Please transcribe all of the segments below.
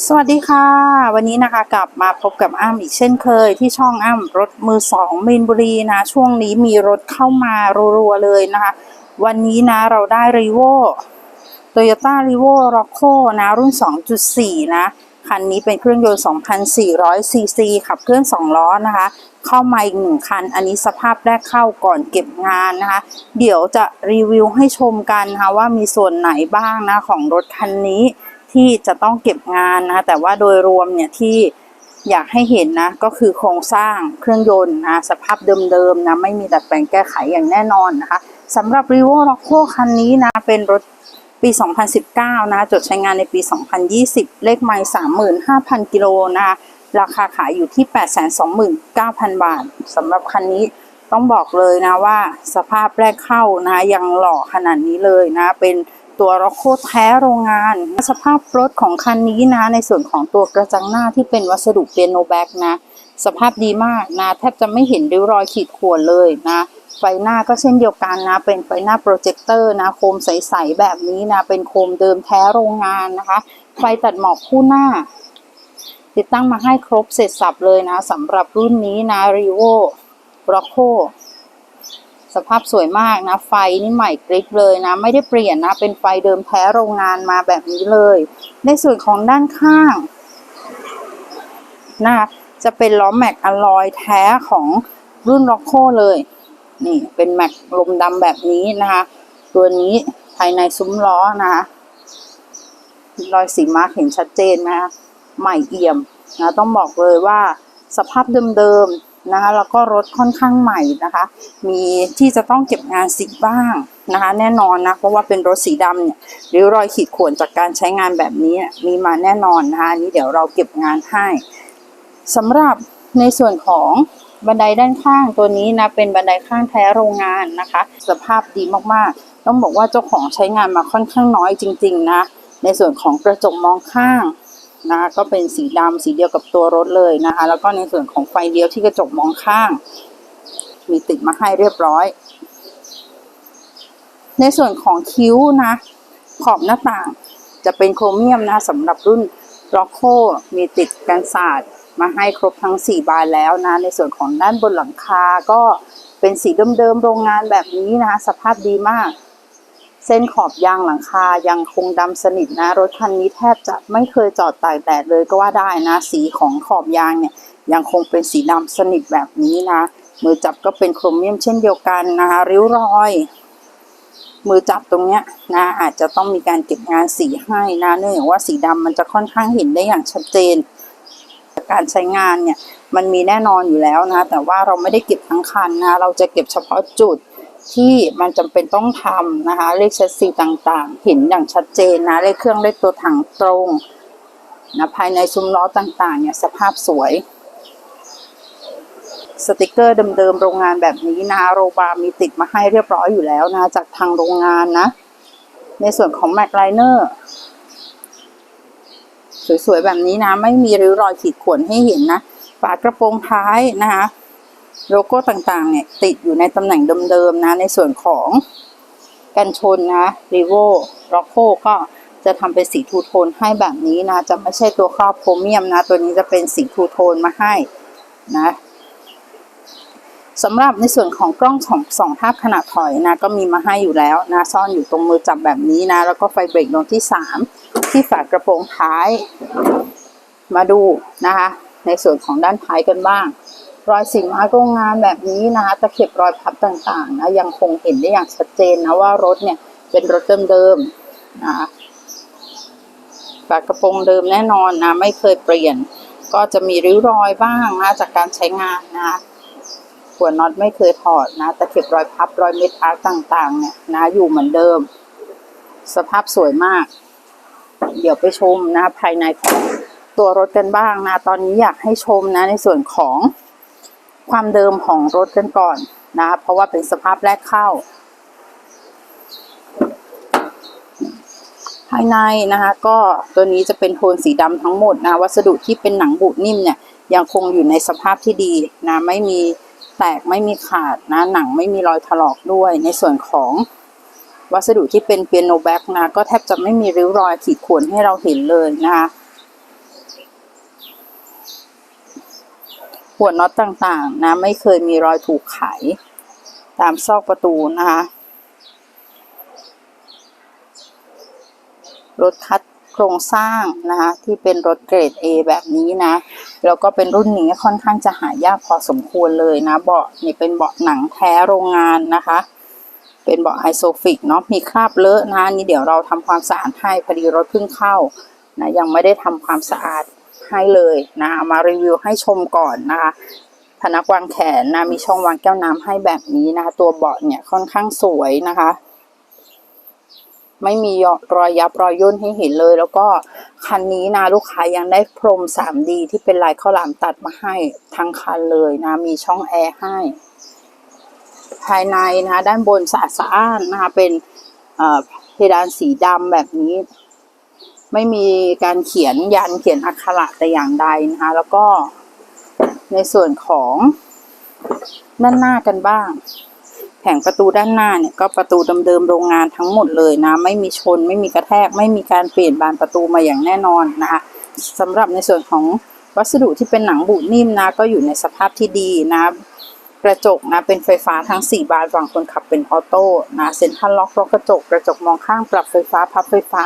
สวัสดีค่ะ วันนี้นะคะกลับมาพบกับอ้ำอีกเช่นเคย ที่ช่องอ้ำรถมือสองมีนบุรีนะ ช่วงนี้มีรถเข้ามารัวๆเลยนะคะ วันนี้นะเราได้รีโวโตโยต้ารีโวร็อกโคนะ รุ่น 2.4 นะ คันนี้เป็นเครื่องยนต์2,400ซีซีขับเคลื่อน2ล้อนะคะ เข้ามาอีกหนึ่งคัน อันนี้สภาพแรกเข้าก่อนเก็บงานนะคะ เดี๋ยวจะรีวิวให้ชมกันนะคะว่ามีส่วนไหนบ้างนะของรถคันนี้ ที่จะต้องเก็บงานนะคะแต่ว่าโดยรวมเนี่ยที่อยากให้เห็นนะก็คือโครงสร้างเครื่องยนต์นะสภาพเดิมๆนะไม่มีดัดแปลงแก้ไขอย่างแน่นอนนะคะสำหรับ r e v o r o c c o คันนี้นะเป็นรถปี 2019 นะจดใช้งานในปี 2020 เลขไมล์35,000 กิโลนะคะราคาขายอยู่ที่ 829,000 บาทสำหรับคันนี้ต้องบอกเลยนะว่าสภาพแรกเข้านะยังหล่อขนาดนี้เลยนะเป็น ตัวร็อกโคแท้โรงงาน สภาพรถของคันนี้นะ ในส่วนของตัวกระจังหน้าที่เป็นวัสดุเปียโนแบ็กนะ สภาพดีมากนะ แทบจะไม่เห็นริ้วรอยขีดข่วนเลยนะ ไฟหน้าก็เช่นเดียวกันนะ เป็นไฟหน้าโปรเจคเตอร์นะ โคมใส ๆ แบบนี้นะ เป็นโคมเดิมแท้โรงงานนะคะ ไฟตัดหมอกคู่หน้า ติดตั้งมาให้ครบเสร็จสับเลยนะสำหรับรุ่นนี้นะ r e v o r o c c o สภาพสวยมากนะ ไฟนี่ใหม่กริบเลยนะ ไม่ได้เปลี่ยนนะ เป็นไฟเดิมแท้โรงงานมาแบบนี้เลย ในส่วนของด้านข้างนะคะจะเป็นล้อแม็กอลลอยแท้ของรุ่น r o c c o เลย นี่เป็นแม็กลมดำแบบนี้นะคะ ตัวนี้ภายในซุ้มล้อนะคะรอยสีมาร์กเห็นชัดเจนนะคะใหม่เอี่ยมนะต้องบอกเลยว่าสภาพเดิมๆ นะคะแล้วก็รถค่อนข้างใหม่นะคะ มีที่จะต้องเก็บงานสีบ้างนะคะ แน่นอนนะเพราะว่าเป็นรถสีดำเนี่ยริ้วรอยขีดข่วนจากการใช้งานแบบนี้มีมาแน่นอนนะคะนนี้เดี๋ยวเราเก็บงานให้สำหรับในส่วนของบันไดด้านข้างตัวนี้นะเป็นบันไดข้างแท้โรงงานนะคะ สภาพดีมากๆ ต้องบอกว่าเจ้าของใช้งานมาค่อนข้างน้อยจริง ๆ นะ ในส่วนของกระจกมองข้าง นะคะก็เป็นสีดำสีเดียวกับตัวรถเลยนะคะ แล้วก็ในส่วนของไฟเลี้ยวที่กระจกมองข้าง มีติดมาให้เรียบร้อย ในส่วนของคิ้วนะ ขอบหน้าต่างจะเป็นโครเมียมนะสำหรับรุ่น r o c c o มีติดกันศาสตร์มาให้ครบทั้ง 4 บานแล้วนะ ในส่วนของด้านบนหลังคาก็เป็นสีเดิมๆโรงงานแบบนี้นะสภาพดีมาก เส้นขอบยางหลังคายังคงดำสนิทนะ รถคันนี้แทบจะไม่เคยจอดตากแดดเลยก็ว่าได้นะ สีของขอบยางเนี่ยยังคงเป็นสีดำสนิทแบบนี้นะ มือจับก็เป็นโครเมียมเช่นเดียวกันนะคะริ้วรอย มือจับตรงเนี้ยนะอาจจะต้องมีการเก็บงานสีให้นะเนื่องจากว่าสีดำมันจะค่อนข้างเห็นได้อย่างชัดเจนการใช้งานเนี่ยมันมีแน่นอนอยู่แล้วนะ แต่ว่าเราไม่ได้เก็บทั้งคันนะ เราจะเก็บเฉพาะจุด ที่มันจำเป็นต้องทำนะคะ เลขเชสซีต่างๆ เห็นอย่างชัดเจนนะเลขเครื่องเลขตัวถังตรงนะภายในซุ้มล้อต่างๆเนี่ยสภาพสวยสติกเกอร์เดิมๆโรงงานแบบนี้นะโรบาร์มีติดมาให้เรียบร้อยอยู่แล้วนะ จากทางโรงงานนะ ในส่วนของแม็กไลเนอร์สวยๆแบบนี้นะ ไม่มีริ้วรอยขีดข่วนให้เห็นนะ ฝากระโปรงท้ายนะคะ โลโก้ต่างๆ เนี่ย ติดอยู่ในตำแหน่งเดิมๆนะ ในส่วนของกันชนนะรีโวร็อกโคก็จะทำเป็นสีทูโทนให้แบบนี้นะ จะไม่ใช่ตัวครอบโครเมียมนะ ตัวนี้จะเป็นสีทูโทนมาให้นะสำหรับในส่วนของกล้องสองสองภาขนาดถอยนะ ก็มีมาให้อยู่แล้วนะ ซ่อนอยู่ตรงมือจับแบบนี้นะ แล้วก็ไฟเบรกดวงที่สามที่ฝากระโปรงท้าย มาดูนะคะ ในส่วนของด้านท้ายกันบ้าง รอยสีมากโรงงานแบบนี้นะคะตะเข็บรอยพับต่างๆนะยังคงเห็นได้อย่างชัดเจนนะว่ารถเนี่ยเป็นรถเดิมๆนะฝากระโปรงเดิมแน่นอนนะไม่เคยเปลี่ยน ก็จะมีริ้วรอยบ้างนะจากการใช้งานนะคะหัวน็อตไม่เคยถอดนะตะเข็บรอยพับรอยเม็ดอาร์ตต่างๆเนี่ยนะอยู่เหมือนเดิม สภาพสวยมาก เดี๋ยวไปชมนะภายในของตัวรถกันบ้างนะตอนนี้อยากให้ชมนะในส่วนของ ความเดิมของรถกันก่อนนะ เพราะว่าเป็นสภาพแรกเข้า ภายในนะคะ ก็ตัวนี้จะเป็นโทนสีดำทั้งหมดนะ วัสดุที่เป็นหนังบุนิ่มเนี่ย ยังคงอยู่ในสภาพที่ดีนะ ไม่มีแตกไม่มีขาดนะ หนังไม่มีรอยถลอกด้วย ในส่วนของวัสดุที่เป็นเปียโนแบ็กนะ ก็แทบจะไม่มีริ้วรอยขีดข่วนให้เราเห็นเลยนะคะ หัวน็อตต่างๆ นะ ไม่เคยมีรอยถูกไข ตามซอกประตูนะคะ รถคัดโครงสร้างนะคะ ที่เป็นรถเกรด A แบบนี้นะ แล้วก็เป็นรุ่นนี้ค่อนข้างจะหายากพอสมควรเลยนะ เบาะนี่เป็นเบาะหนังแท้โรงงานนะคะ เป็นเบาะไอโซฟิกเนาะมีคราบเลอะนะนี่เดี๋ยวเราทำความสะอาดให้พอดีรถเพิ่งเข้านะยังไม่ได้ทำความสะอาด ให้เลยนะเอามารีวิวให้ชมก่อนนะคะพนักวางแขนนะมีช่องวางแก้วน้ำให้แบบนี้นะคะตัวเบาะเนี่ยค่อนข้างสวยนะคะ ไม่มีรอยยับรอยย่นให้เห็นเลย แล้วก็คันนี้นะลูกค้ายังได้พรม 3D ที่เป็นลายข้าวหลามตัดมาให้ทั้งคันเลยนะมีช่องแอร์ให้ ภายในนะด้านบนสะอาดสะอ้านนะคะเป็นเพดานสีดำแบบนี้ ไม่มีการเขียนยันเขียนอักขระแต่อย่างใดนะคะ แล้วก็ในส่วนของด้านหน้ากันบ้าง แผงประตูด้านหน้าเนี่ยก็ประตูเดิมๆโรงงานทั้งหมดเลยนะ ไม่มีชนไม่มีกระแทก ไม่มีการเปลี่ยนบานประตูมาอย่างแน่นอนนะคะสำหรับในส่วนของวัสดุที่เป็นหนังบูดนิ่มนะ ก็อยู่ในสภาพที่ดีนะ กระจกนะเป็นไฟฟ้าทั้ง 4 บานฝั่งคนขับเป็นออโต้นะเซ็นทรัลล็อกล็อกกระจก กระจกมองข้างปรับไฟฟ้าพับไฟฟ้า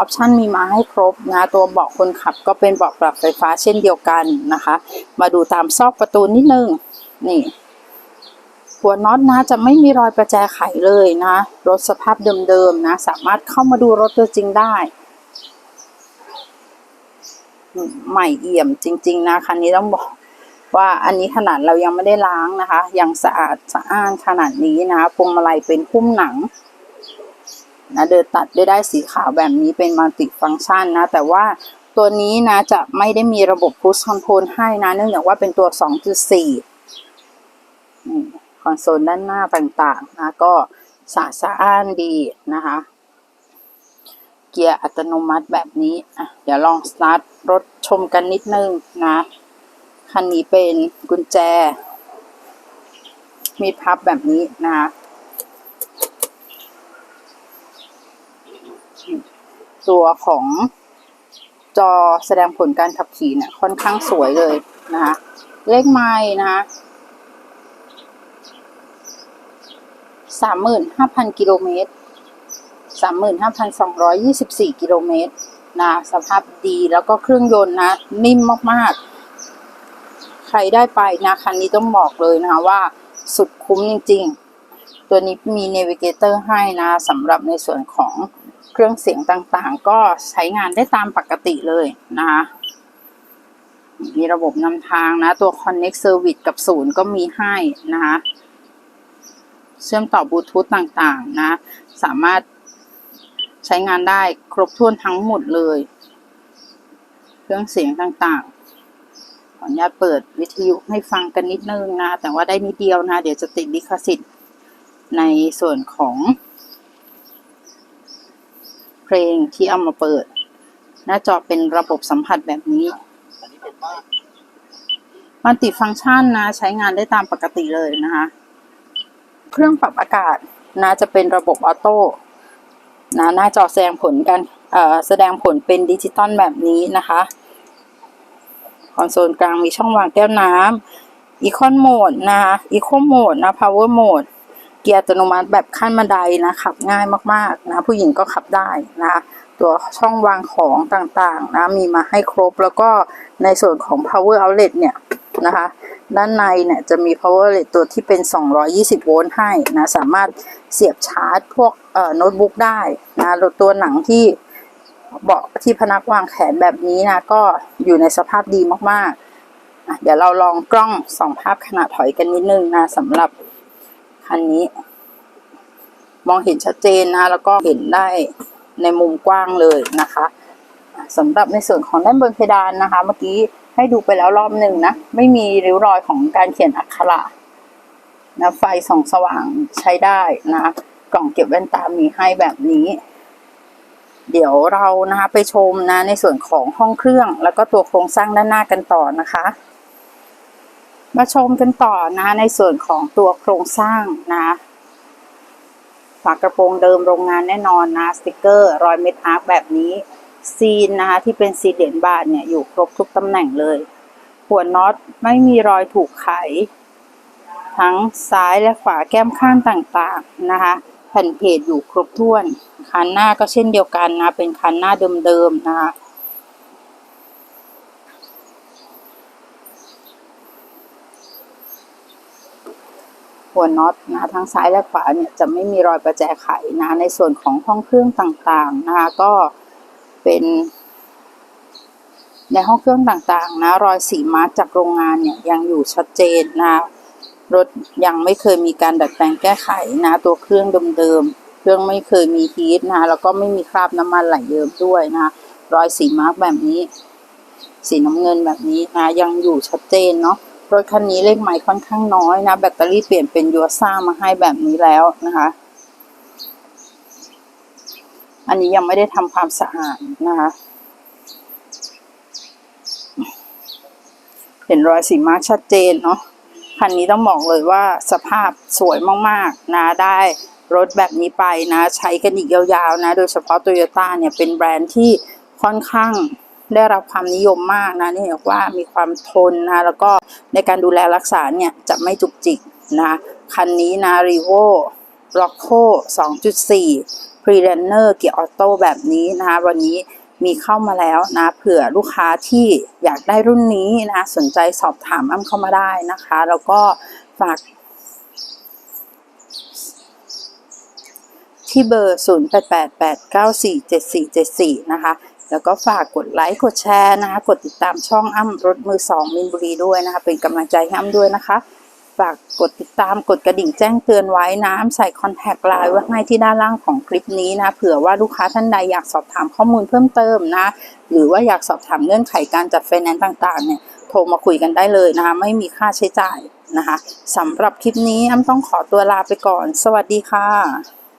ออปชันมีมาให้ครบนะ ตัวเบาะคนขับก็เป็นเบาะปรับไฟฟ้าเช่นเดียวกันนะคะ มาดูตามซอกประตูนิดนึง นี่หัวน็อตนะจะไม่มีรอยประแจไขเลยนะ รถสภาพเดิมๆนะ สามารถเข้ามาดูรถตัวจริงได้ ใหม่เอี่ยมจริง ๆ นะคันนี้ต้องบอกว่าอันนี้ขนาดเรายังไม่ได้ล้างนะคะ ยังสะอาดสะอ้านขนาดนี้นะพวงมาลัยเป็นพุ่มหนัง นะเดินตัดได้ได้สีขาวแบบนี้เป็นมัลติฟัง c t ชันนะ แต่ว่าตัวนี้นะจะไม่ได้มีระบบ Cruise Control ให้นะเนื่องจากว่าเป็นตัว 2.4 คอนโซลด้านหน้าต่างๆนะก็สะอาดสะอ้านดีนะคะ เกียร์อัตโนมัติแบบนี้อะเดี๋ยวลองสตาร์ทรถชมกันนิดนึงนะคันนี้เป็นกุญแจ มีพับแบบนี้นะคะ ตัวของจอแสดงผลการขับขี่เนี่ยค่อนข้างสวยเลยนะคะ เลขไม้นะคะสามหมื่นห้าพันกิโลเมตรสามหมื่นห้าพันสองร้อยยี่สิบสี่กิโลเมตรนะสภาพดีแล้วก็เครื่องยนต์นะ นิ่มมากๆ ใครได้ไปนะคันนี้ต้องบอกเลยนะคะว่าสุดคุ้มจริงๆ ตัวนี้มี Navigator ให้นะสำหรับในส่วนของ รื่องเสียงต่างๆ ก็ใช้งานได้ตามปกติเลยนะคะมีระบบนำทางนะ ตัว Connect Service กับศูนย์ก็มีให้นะคะเชื่อมต่อบลูทูธต่างๆ นะ สามารถใช้งานได้ครบถ้วนทั้งหมดเลย เครื่องเสียงต่างๆ ขออนุญาตเปิดวิทยุให้ฟังกันนิดนึงนะ แต่ว่าได้นิดเดียวนะ เดี๋ยวจะติดลิขสิทธิ์ในส่วนของ เพลงที่เอามาเปิด หน้าจอเป็นระบบสัมผัสแบบนี้มันติฟังก์ชันนะใช้งานได้ตามปกติเลยนะคะ เครื่องปรับอากาศนะจะเป็นระบบออโต้นะหน้าจอแสดงผลกันเอ่อแสดงผลเป็นดิจิตอลแบบนี้นะคะคอนโซลกลางมีช่องวางแก้วน้ำอีคอนโหมดนะคะอีโคโหมดนะ power mode เเกียร์อัตโนมัติแบบขั้นบันไดนะขับง่ายมากๆนะผู้หญิงก็ขับได้นะตัวช่องวางของต่างๆนะมีมาให้ครบแล้วก็ในส่วนของ power outlet เนี่ยนะคะด้านในเนี่ยจะมี power outlet ตัวที่เป็น 220 โวลต์ให้นะสามารถเสียบชาร์จพวกเอ่อโน้ตบุ๊กได้นะตัวหนังที่เบาะที่พนักวางแขนแบบนี้นะก็อยู่ในสภาพดีมากๆ เดี๋ยวเราลองกล้องสองภาพขนาดถอยกันนิดนึงนะสำหรับ คันนี้ มองเห็นชัดเจนนะแล้วก็เห็นได้ในมุมกว้างเลยนะคะอะสำหรับในส่วนของด้านบนเพดานนะคะ เมื่อกี้ให้ดูไปแล้วรอบหนึ่งนะ ไม่มีริ้วรอยของการเขียนอักขระนะไฟส่องสว่างใช้ได้นะกล่องเก็บแว่นตามีให้แบบนี้ เดี๋ยวเรานะคะไปชมนะในส่วนของห้องเครื่อง แล้วก็ตัวโครงสร้างด้านหน้ากันต่อนะคะ มาชมกันต่อนะในส่วนของตัวโครงสร้างนะฝากระโปรงเดิมโรงงานแน่นอนนะสติกเกอร์รอยเม็ดอาร์คแบบนี้ซีนนะคะที่เป็นซีเดียนบาทเนี่ยอยู่ครบทุกตำแหน่งเลย หัวน็อตไม่มีรอยถูกไข ทั้งซ้ายและขวาแก้มข้างต่างๆนะคะ แผ่นเพจอยู่ครบถ้วนคันหน้าก็เช่นเดียวกันนะเป็นคันหน้าเดิมๆนะคะ หัวน็อตนะทั้งซ้ายและขวาเนี่ยจะไม่มีรอยประแจไขนะในส่วนของห้องเครื่องต่างๆนะคะก็เป็นในห้องเครื่องต่างๆนะรอยสีมาร์กจากโรงงานเนี่ยยังอยู่ชัดเจนนะรถยังไม่เคยมีการดัดแปลงแก้ไขนะตัวเครื่องเดิมๆเครื่องไม่เคยมีฮีทนะแล้วก็ไม่มีคราบน้ำมันไหลเยิ้มด้วยนะรอยสีมาร์กแบบนี้ สีน้ำเงินแบบนี้นะยังอยู่ชัดเจนเนาะ รถคันนี้เลขไมล์ค่อนข้างน้อยนะ แบตเตอรี่เปลี่ยนเป็นยูซ่ามาให้แบบนี้แล้วนะคะ อันนี้ยังไม่ได้ทำความสะอาดนะคะ เห็นรอยสีมาร์ชัดเจนเนาะคันนี้ต้องบอกเลยว่าสภาพสวยมากๆนะได้รถแบบนี้ไปนะ ใช้กันอีกยาวๆนะ โดยเฉพาะโตโยต้าเนี่ยเป็นแบรนด์ที่ค่อนข้าง ได้รับความนิยมมากนะนี่เรียกว่ามีความทนนะแล้วก็ในการดูแลรักษาเนี่ยจะไม่จุกจิกนะคันนี้นะรีโวล็อกโค2.4 p r e r u n n e r เกียร์ออโต้แบบนี้นะคะวันนี้มีเข้ามาแล้วนะเผื่อลูกค้าที่อยากได้รุ่นนี้นะสนใจสอบถามอ้ำเข้ามาได้นะคะ แล้วก็ฝากที่เบอร์ 0888947474 นะคะ แล้วก็ฝากกดไลค์กดแชร์นะคะ กดติดตามช่องอ้ำรถมือสองมินบุรีด้วยนะคะ เป็นกำลังใจให้อ้ำด้วยนะคะ ฝากกดติดตามกดกระดิ่งแจ้งเตือนไว้นะอ้ำใส่คอนแทคไลน์ไว้ให้ที่ด้านล่างของคลิปนี้นะเผื่อว่าลูกค้าท่านใดอยากสอบถามข้อมูลเพิ่มเติมนะหรือว่าอยากสอบถามเงื่อนไขการจัดไฟแนนซ์ต่างๆเนี่ยโทรมาคุยกันได้เลยนะคะ ไม่มีค่าใช้จ่ายนะคะสำหรับคลิปนี้อ้ำต้องขอตัวลาไปก่อน สวัสดีค่ะ